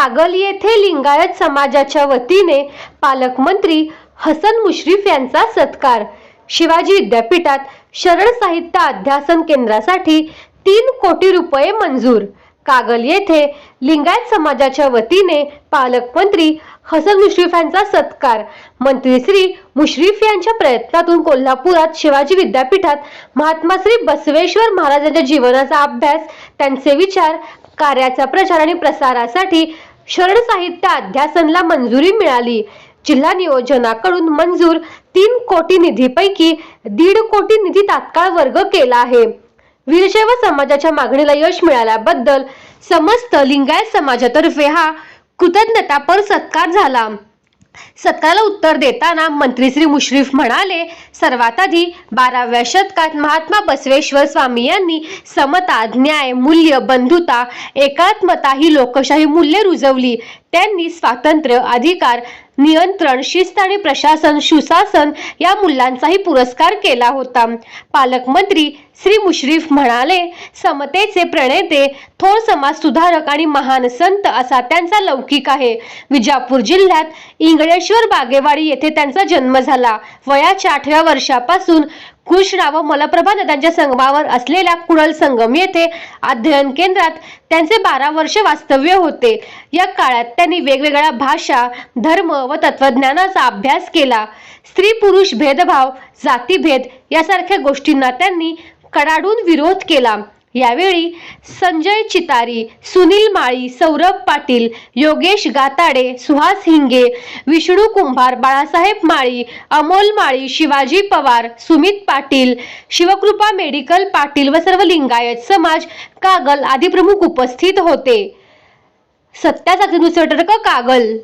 कागल येथे लिंगायत समाजाच्या वतीने पालकमंत्री हसन मुश्रीफ यांचा सत्कार. शिवाजी विद्यापीठात शरण साहित्य अध्यासन केंद्रासाठी तीन कोटी रुपये मंजूर. कागल येथे लिंगायत समाजाच्या वतीने पालकमंत्री हसन मुश्रीफ यांचा सत्कार. मंत्री श्री मुश्रीफ यांच्या प्रयत्नातून कोल्हापुरात शिवाजी विद्यापीठात महात्मा श्री बसवेश्वर महाराजांच्या जीवनाचा अभ्यास त्यांचे विचार कार्याचा प्रचार आणि प्रसारासाठी शरण साहित्य अध्यासनला मंजुरी मिळाली. जिल्हा नियोजनाकडून मंजूर तीन कोटी निधीपैकी दीड कोटी निधी तात्काळ वर्ग केला आहे. वीरशैव समाजाच्या मागणीला यश मिळाल्याबद्दल समस्त लिंगायत समाजातर्फे हा कृतज्ञतापर सत्कार झाला. सत्काराला उत्तर देताना मंत्री श्री मुश्रीफ म्हणाले सर्वात आधी बाराव्या शतकात महात्मा बसवेश्वर स्वामी यांनी समता न्याय मूल्य बंधुता एकात्मता ही लोकशाही मूल्य रुजवली. त्यांनी स्वातंत्र्य अधिकार नियंत्रण शिस्त आणि प्रशासन सुशासन या मूल्यांचाही पुरस्कार केला होता. पालकमंत्री श्री मुश्रीफ म्हणाले समतेचे प्रणेते थोर समाज सुधारक आणि महान संत असा त्यांचा लौकिक आहे. विजापूर जिल्ह्यात इंगळेश्वर बागेवाडी येथे त्यांचा जन्म झाला. वयाच्या आठव्या वर्षापासून कृष्णा व मलप्रभा नद्यांच्या संगमावर असलेल्या कुडल संगम येथे अध्ययन केंद्रात त्यांचे बारा वर्ष वास्तव्य होते. या काळात त्यांनी वेगवेगळ्या भाषा धर्म व तत्वज्ञानाचा अभ्यास केला. स्त्री पुरुष भेदभाव जातीभेद यासारख्या गोष्टींना त्यांनी कडाडून विरोध केला. यावेळी संजय चितारी सुनील माळी सौरभ पाटील योगेश गाताडे सुहास हिंगे विष्णू कुंभार बाळासाहेब माळी अमोल माळी शिवाजी पवार सुमित पाटील शिवकृपा मेडिकल पाटील व सर्व लिंगायत समाज कागल आदी प्रमुख उपस्थित होते. सत्यासाठी न्यूज कागल.